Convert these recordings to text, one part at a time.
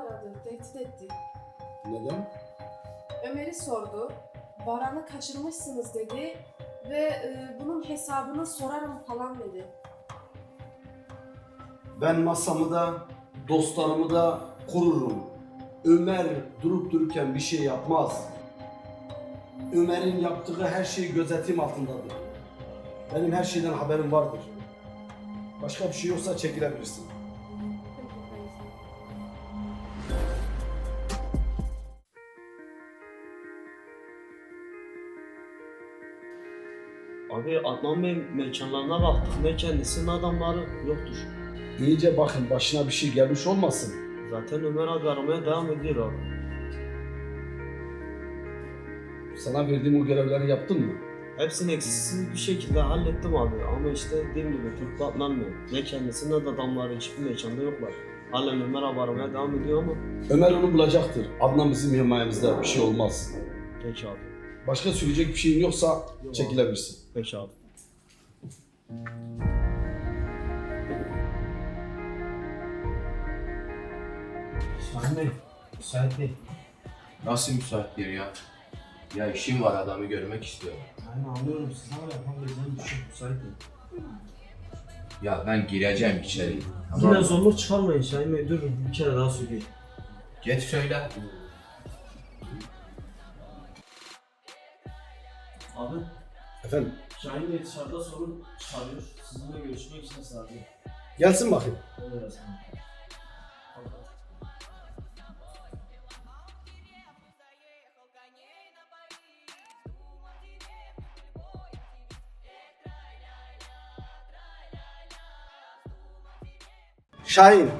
aradı, tehdit etti. Neden? Ömer'i sordu. Baran'ı kaçırmışsınız dedi ve e, bunun hesabını sorarım falan dedi. Ben masamı da, dostlarımı da korurum. Ömer durup dururken bir şey yapmaz. Ömer'in yaptığı her şey gözetim altındadır. Benim her şeyden haberim vardır. Başka bir şey yoksa çekilebilirsin. Abi Adnan Bey mekanlarına baktık. Ne adamları yoktur. İyice bakın başına bir şey gelmiş olmasın. Zaten Ömer abi aramaya devam ediyor abi. Sana verdiğim o görevleri yaptın mı? Hepsini eksiksiz bir şekilde hallettim abi. Ama işte dediğim gibi Türk atlanmıyor. Ne kendisi ne de adamları hiçbir mekanda yoklar. Halen Ömer abi aramaya devam ediyor ama. Ömer onu bulacaktır. Adnan bizim himayemizde bir şey olmaz. Peki abi. Başka söyleyecek bir şeyin yoksa Yok çekilebilirsin. Peki abi. Bey, müsait değil. Nasıl müsait bir ya? Ya işim var adamı görmek istiyorum. Yani anlıyorum siz ama yapabileceğim bir şey müsait değil. Ya ben gireceğim içeri. Yine zorluk çıkarmayın Şahin Bey. Dur bir kere daha söyleyeyim. Geç söyle. Abi Efendim Şahin Bey dışarıda sorun çıkarıyor. Sizinle görüşmek için sadece. gelsin bakayım. Yazın. Şahin,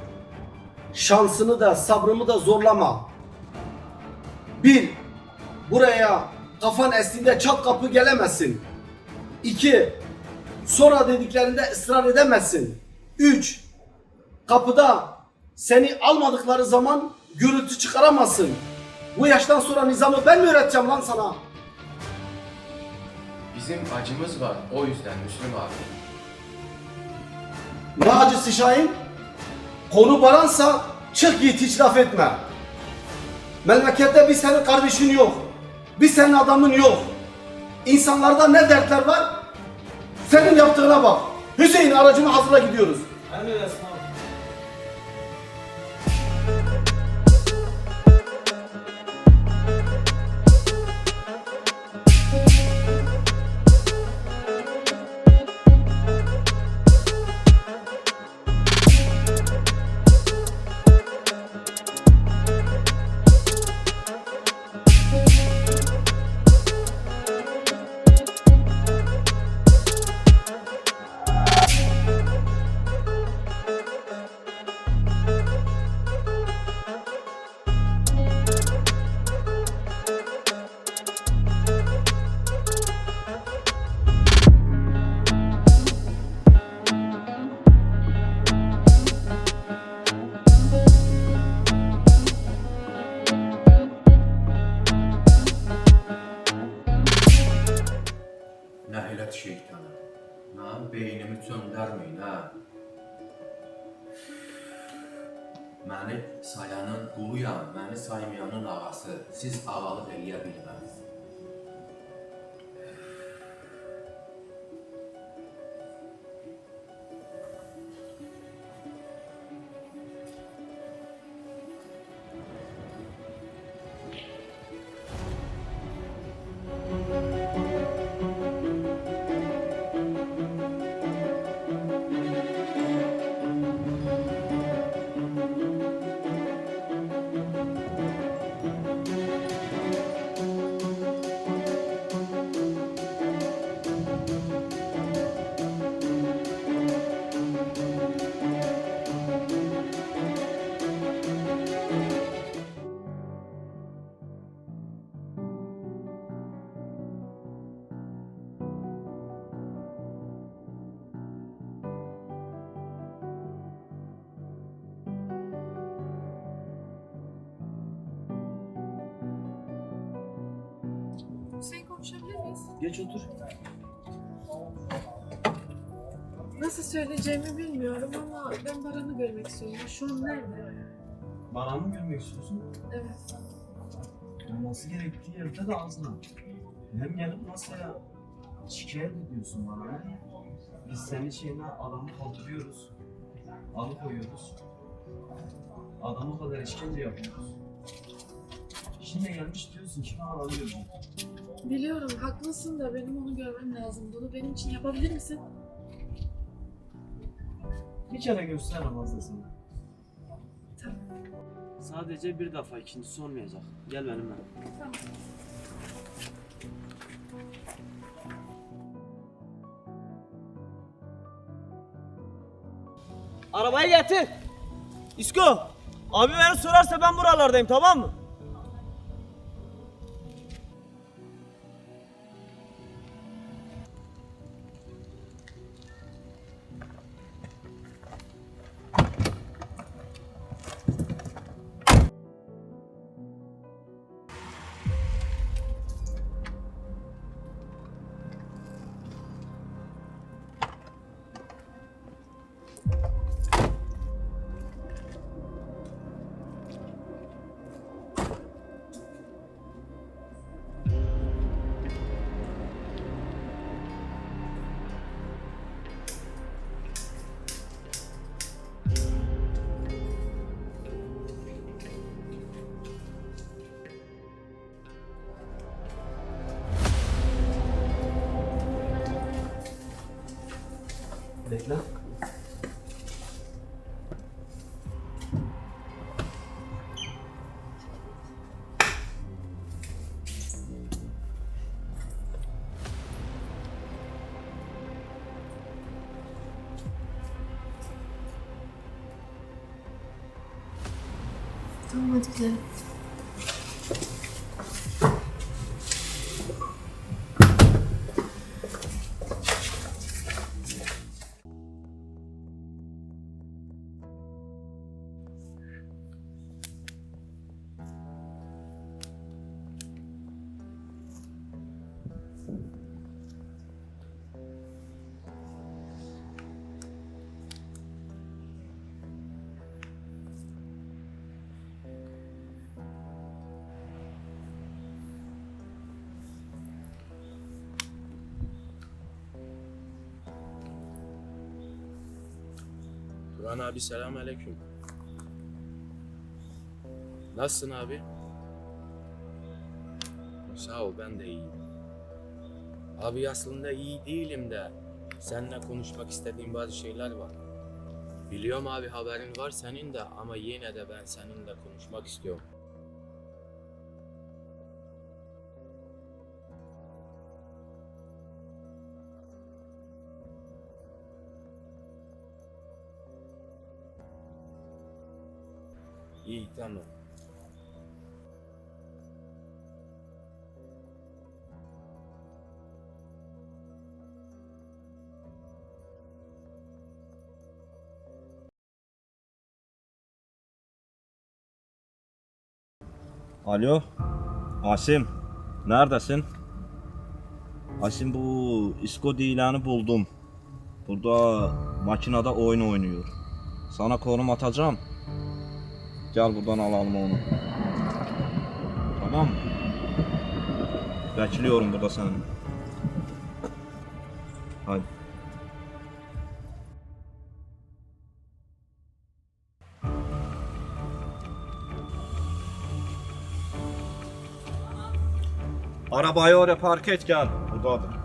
şansını da sabrımı da zorlama. Bir, buraya kafan estiğinde çat kapı gelemezsin. İki, sonra dediklerinde ısrar edemezsin. Üç, kapıda seni almadıkları zaman gürültü çıkaramazsın. Bu yaştan sonra nizamı ben mi öğreteceğim lan sana? Bizim acımız var. O yüzden Müslüm abi. Ne acısı Şahin? Konu baransa çık git hiç laf etme. Memlekette bir senin kardeşin yok. Bir senin adamın yok. İnsanlarda ne dertler var? Senin yaptığına bak. Hüseyin aracını hazırla gidiyoruz. Emredersin abi. Sayanın quluyam, məni saymayanın ağası. Siz ağalıq eləyə bilməz. Otur. Nasıl söyleyeceğimi bilmiyorum ama ben Baran'ı görmek istiyorum. Şu an nerede? Bana mı görmek istiyorsun? Evet. Olması gerektiği yerde de ağzına. Hem gelip masaya şikayet ediyorsun bana. Biz senin şeyine adamı kaldırıyoruz. Alıkoyuyoruz. Adamı kadar işkence yapıyoruz. Şimdi gelmiş diyorsun ki bana alıyorsun. Biliyorum haklısın da benim onu görmem lazım. Bunu benim için yapabilir misin? Bir kere gösteremez de sana. Tamam. Sadece bir defa ikincisi olmayacak. Gel benimle. Tamam. Arabayı getir. İsko. Abi beni sorarsa ben buralardayım tamam mı? Tamam hadi gidelim. Abi selam aleyküm. Nasılsın abi? Sağ ol ben de iyiyim. Abi aslında iyi değilim de seninle konuşmak istediğim bazı şeyler var. Biliyorum abi haberin var senin de ama yine de ben seninle konuşmak istiyorum. İyi tamam. Alo, Asim, neredesin? Asim bu İsko ilanı buldum. Burada makinede oyun oynuyor. Sana konum atacağım. Gel buradan alalım onu. Tamam mı? Bekliyorum burada seni. Hadi. Arabayı oraya park et gel. Buradadır.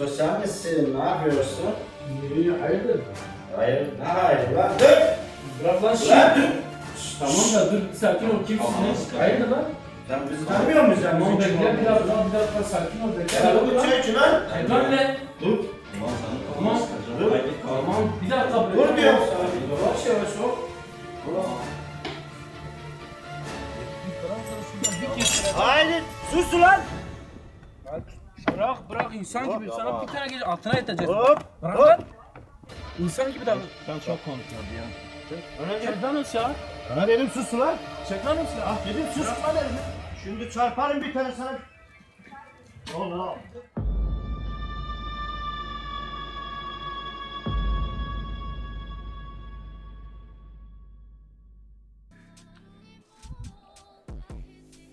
Neredesin? Ne yapıyorsun? İyi, hayırdır? Hayır, ne hayır lan? Dur! Bırak lan! Şşş, Tamam da dur sakin ol kimsiniz? Hayırdır lan? Sen bizi tanımıyor musun? Sen Tamam bizim kim bekle bir dakika bir dakika sakin ol bekle. Ya bu çay içi lan! Lan ne? Dur! Tamam. Dur! Tamam bir dakika Dur diyorum sana. Yavaş yavaş ol. Haydi! Sus lan! Bırak bırak insan gibi sana bir tane gece altına yatacağız. Hop! Bırak lan. İnsan gibi davran. Sen çok konuşuyorsun ya. Öyle Çek lan o silahı. Sana dedim sus lan! Çek lan o silahı. Ah dedim sus lan elini! Şimdi çarparım bir tane sana. Oğlum al.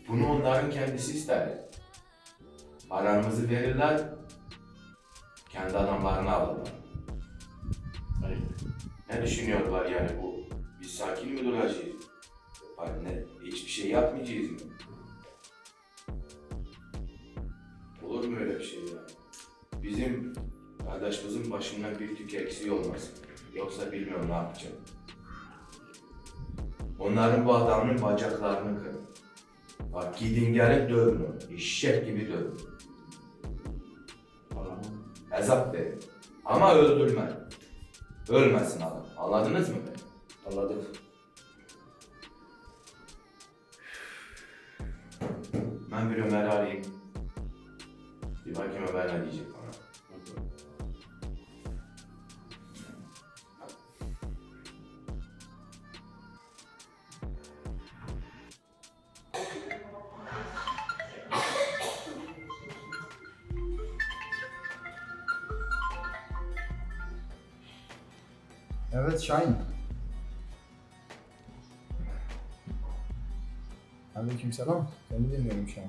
Bunu onların kendisi ister. Paramızı verirler, kendi adamlarını alırlar. Hani ne düşünüyorlar yani bu? Biz sakin mi duracağız? Hani ne, hiçbir şey yapmayacağız mı? Olur mu öyle bir şey ya? Bizim kardeşimizin başından bir tük eksiği olmasın. Yoksa bilmiyorum ne yapacağım. Onların bu adamın bacaklarını kırın. Bak gidin gelin dövün onu. Eşek gibi dövün. Ezap verin. Ama öldürme. Ölmesin adam. Anladınız mı beni? Anladık. Ben bir Ömer'i arayayım. Bir bakayım Ömer ne diyecek bana. Evet Şahin. Aleykümselam. Seni dinliyorum şu an.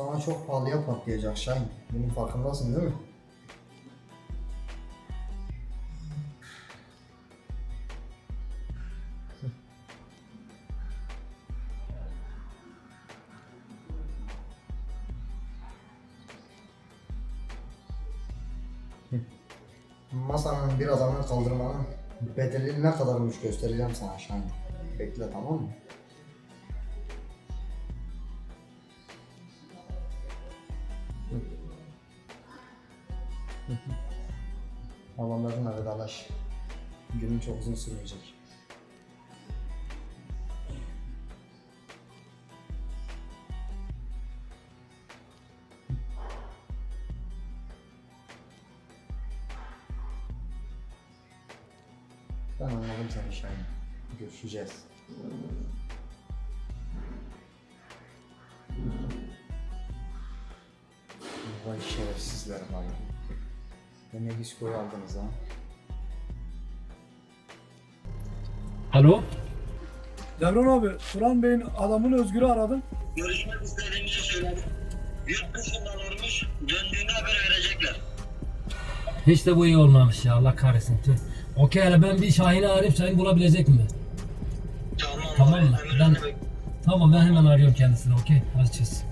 Sana çok pahalıya patlayacak Şahin. Bunun farkındasın değil mi? Masanın birazını kaldırmanın bedelini ne kadarmış göstereceğim sana Şahin. Bekle tamam mı? Günün çok uzun sürmeyecek. Ben anladım seni Şahin. Görüşeceğiz. Vay şerefsizler vay. Beni diskoya aldınız ha. Alo? Devran abi, Turan Bey'in adamını Özgür'ü aradım. Görüşmek istediğimizi söyledim. Yurt dışındalarmış, döndüğünü haber verecekler. Hiç de bu iyi olmamış ya Allah kahretsin. Tüh. Okey hele ben bir Şahin'i arayıp Şahin bulabilecek mi? Tamam, Tamam mı? Ben-. Tamam ben hemen arıyorum kendisini okey. Hadi çiz.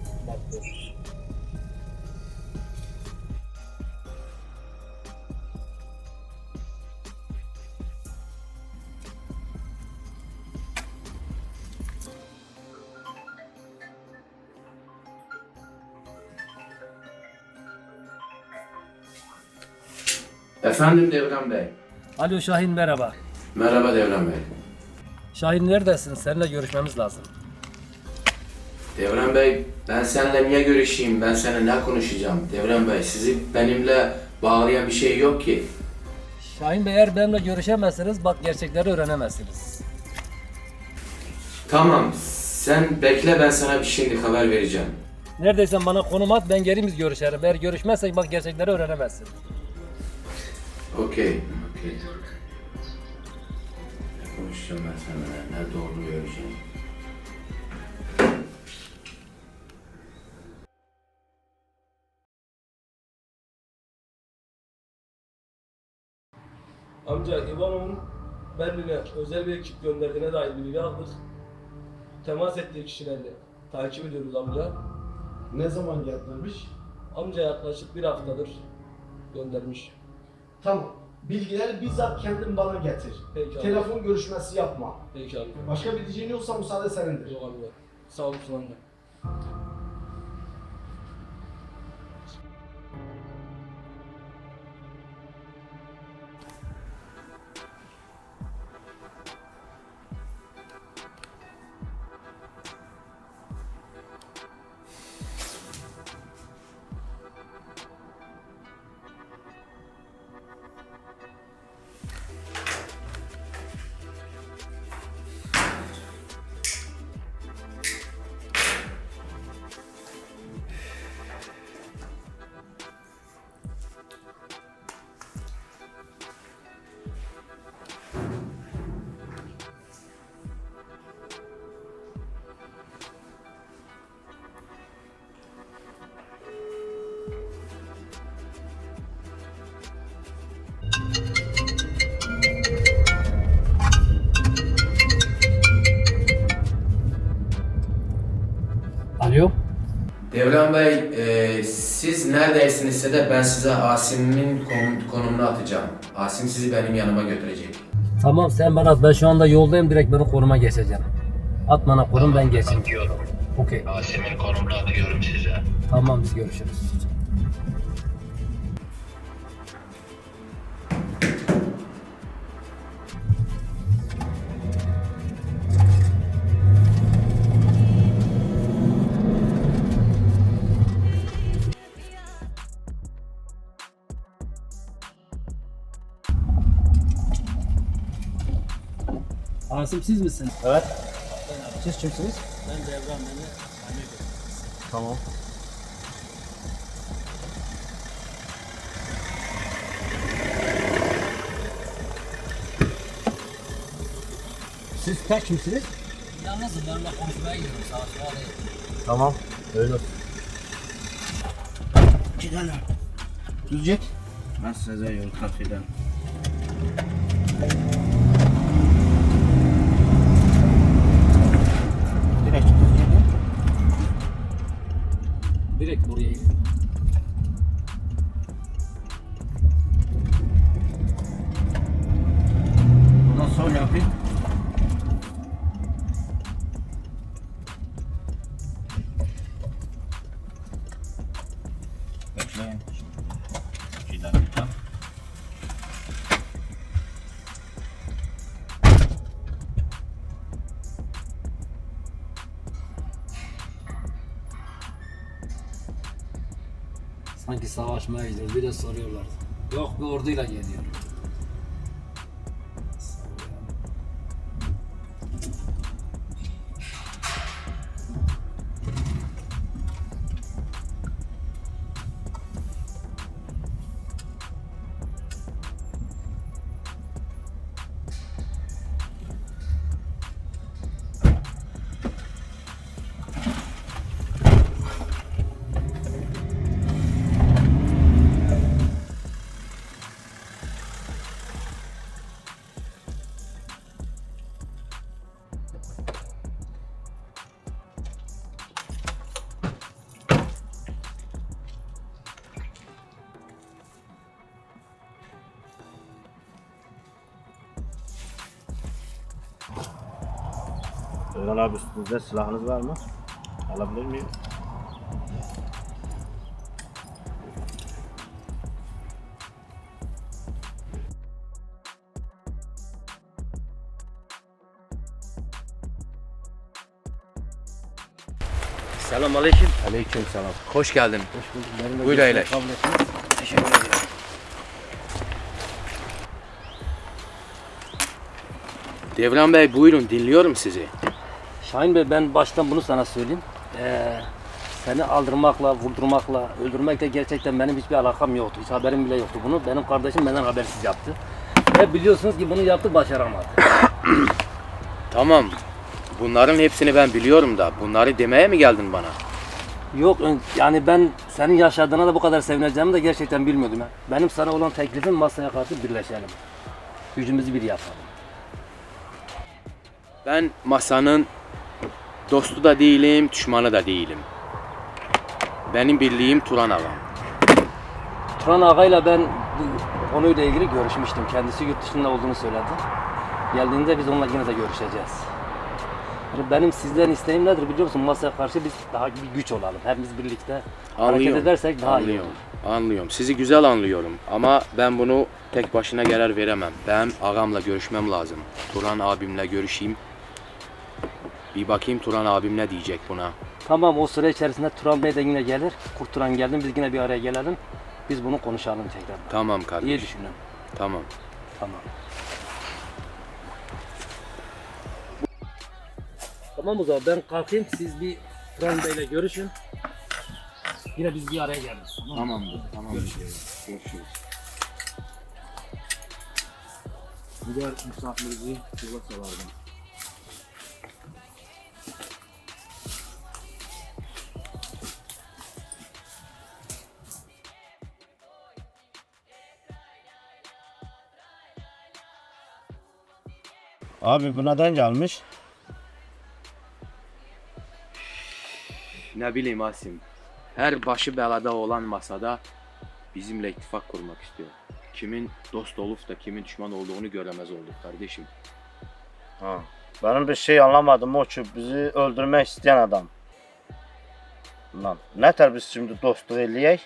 Efendim Devran Bey. Alo Şahin merhaba. Merhaba Devran Bey. Şahin neredesin? Seninle görüşmemiz lazım. Devran Bey, ben seninle niye görüşeyim? Ben seninle ne konuşacağım? Devran Bey, sizi benimle bağlayan bir şey yok ki. Şahin Bey eğer benimle görüşemezseniz bak gerçekleri öğrenemezsiniz. Tamam, sen bekle ben sana bir şimdi haber vereceğim. Neredeysen bana konum at ben gelimiz görüşelim. Eğer görüşmezsek bak gerçekleri öğrenemezsin. Okey. Okey. Konuşacağım ben seninle? Nerede olduğunu göreceğim. Amca İvanov'un Berlin'e özel bir ekip gönderdiğine dair bilgi aldık. Temas ettiği kişilerle takip ediyoruz amca. Ne zaman göndermiş? Amca yaklaşık bir haftadır göndermiş. Tamam. Bilgileri bizzat kendin bana getir. Peki amca. Telefon görüşmesi yapma. Peki amca. Başka bir diyeceğin yoksa müsaade senindir. Yok amca. Sağ olasın amca. Neredeysinizse de ben size Asim'in konum, konumunu atacağım. Asim sizi benim yanıma götürecek. Tamam sen bana at. Ben şu anda yoldayım. Direkt benim konuma geçeceğim. At bana konum ben geçeyim. Atıyorum. Okey. Asim'in konumunu atıyorum size. Tamam biz görüşürüz. Asim siz misiniz? Evet. Siz kimsiniz? Ben Devran, beni Tamam. Siz tek kimsiniz? Yalnızım benimle konuşmaya gidiyorum sağa sola değil. Tamam. Öyle. Gidelim. Düzcek. Ben size yol kafeden. Direkt buraya Savaşmaya gidiyor. Bir de soruyorlar. Yok bir orduyla geliyor. Öğren abi üstünüzde silahınız var mı? Alabilir miyim? Selam aleyküm. Aleyküm selam. Hoş geldin. Hoş bulduk. Buyur görüşmeyi Eyleş. kabul ettiniz. Teşekkür ederim. Devran Bey buyurun dinliyorum sizi. Şahin Bey ben baştan bunu sana söyleyeyim. Ee, seni aldırmakla, vurdurmakla, öldürmekle gerçekten benim hiçbir alakam yoktu. Hiç haberim bile yoktu bunu. Benim kardeşim benden habersiz yaptı. Ve biliyorsunuz ki bunu yaptı başaramadı. Tamam. Bunların hepsini ben biliyorum da bunları demeye mi geldin bana? Yok yani ben senin yaşadığına da bu kadar sevineceğimi de gerçekten bilmiyordum. ya. Benim sana olan teklifim masaya karşı birleşelim. gücümüzü bir yapalım. Ben masanın dostu da değilim, düşmanı da değilim. Benim birliğim Turan Ağam. Turan Ağa'yla ben bu konuyla ilgili görüşmüştüm. Kendisi yurt dışında olduğunu söyledi. Geldiğinde biz onunla yine de görüşeceğiz. Yani benim sizden isteğim nedir biliyor musun? Masaya karşı biz daha bir güç olalım. Hepimiz birlikte hareket Anlıyorum. edersek daha iyi Anlıyorum. olur. Anlıyorum. Sizi güzel anlıyorum ama ben bunu tek başına karar veremem. Ben ağamla görüşmem lazım. Turan abimle görüşeyim. Bir bakayım Turan abim ne diyecek buna. Tamam o süre içerisinde Turan Bey de yine gelir. Kurturan geldi biz yine bir araya gelelim. Biz bunu konuşalım tekrar. Tamam İyi kardeş. düşünün. Tamam. Tamam. Tamam o zaman ben kalkayım siz bir Turan Bey'le görüşün. Yine biz bir araya geliriz. Tamam. Tamamdır. Tamamdır. Görüşürüz. Gider misafirimizi yola salardım. Abi bu neden gelmiş? Ne bileyim Asim. Her başı belada olan masada bizimle ittifak kurmak istiyor. Kimin dost olup da kimin düşman olduğunu göremez olduk kardeşim. Ha. Benim bir şey anlamadım o ki bizi öldürmek isteyen adam. Lan ne ter biz şimdi dostluq eləyək?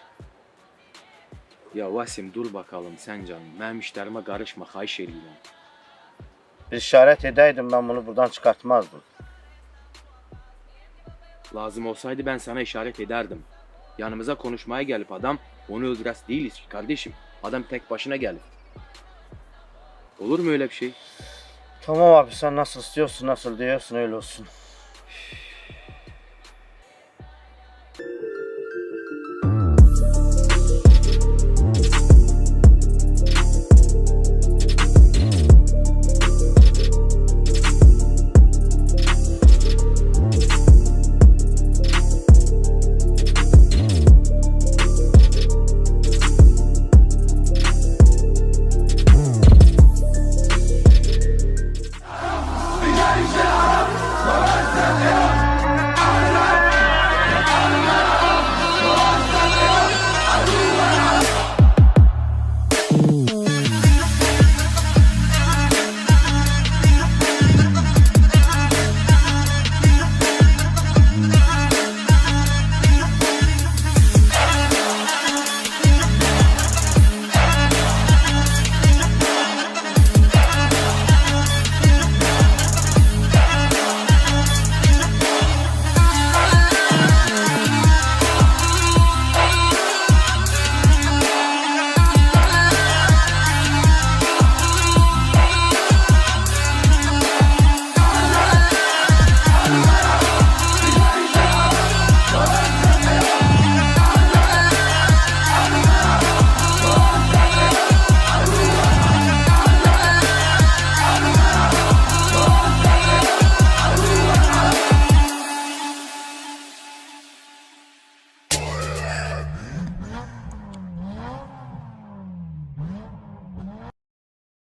Ya Vasim dur bakalım sen canım. Benim işlerime karışma xahiş ediyorum. Bir işarət edəydim ben bunu buradan çıkartmazdım. Lazım olsaydı ben sana işaret ederdim. Yanımıza konuşmaya gelip adam onu öldüres değiliz ki kardeşim. Adam tek başına gelir. Olur mu öyle bir şey? Tamam abi sen nasıl istiyorsun nasıl diyorsun öyle olsun.